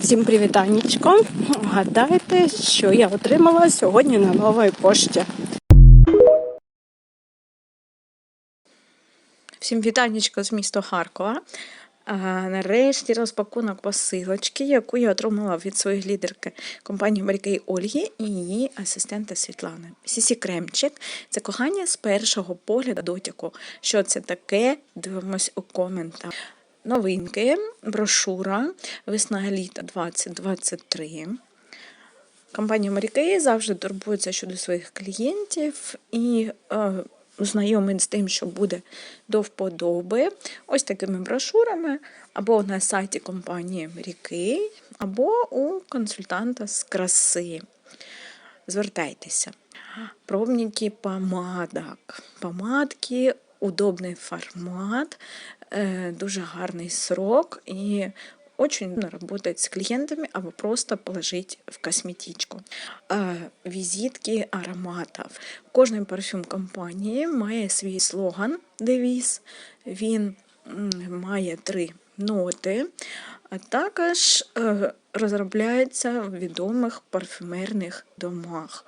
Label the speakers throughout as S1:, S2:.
S1: Всім привітанечко. Гадайте, що я отримала сьогодні на новій пошті. Всім вітанечко з міста Харкова. Нарешті розпакунок посилочки, яку я отримала від своєї лідерки компанії Марікей Ольги і її асистента Світлани. Сісі Кремчик це кохання з першого погляду дотяку. Що це таке? Дивимось у коментах. Новинки, брошура, весна літа 2023. Компанія Марікей завжди турбується щодо своїх клієнтів і е, знайомить з тим, що буде до вподоби. Ось такими брошурами або на сайті компанії Марікей, або у консультанта з краси. Звертайтеся. Пробники помадок. Помадки, удобний формат, дуже гарний срок і очень удобно работать с клиентами або просто положить в косметичку. Э, Візитки ароматів. Кожний парфюм компанії має свій слоган, девіз. Він має три ноти, а також е, розробляється в відомих парфюмерних домах.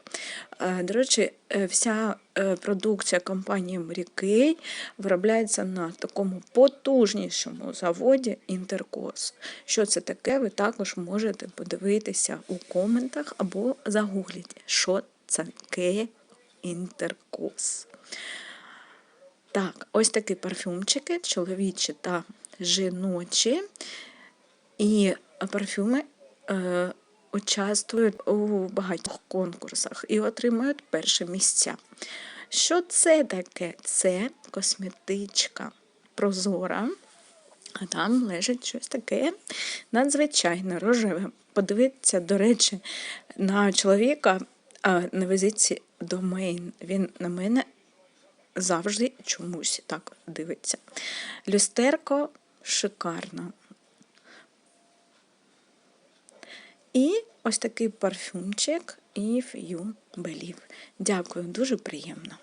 S1: Е, До речі, е, вся продукція компанії Mary виробляється на такому потужнішому заводі Інтеркос. Що це таке, ви також можете подивитися у коментах або загугліть, що це таке Інтеркос. Так, ось такі парфюмчики, чоловічі та жіночі. І парфюми е, участвують у багатьох конкурсах і отримують перші місця. Що це таке? Це косметичка прозора, а там лежить щось таке надзвичайно рожеве. Подивіться, до речі, на чоловіка на візитці домейн. Він на мене завжди чомусь так дивиться. Люстерко шикарно. І ось такий парфюмчик If You Believe. Дякую, дуже приємно.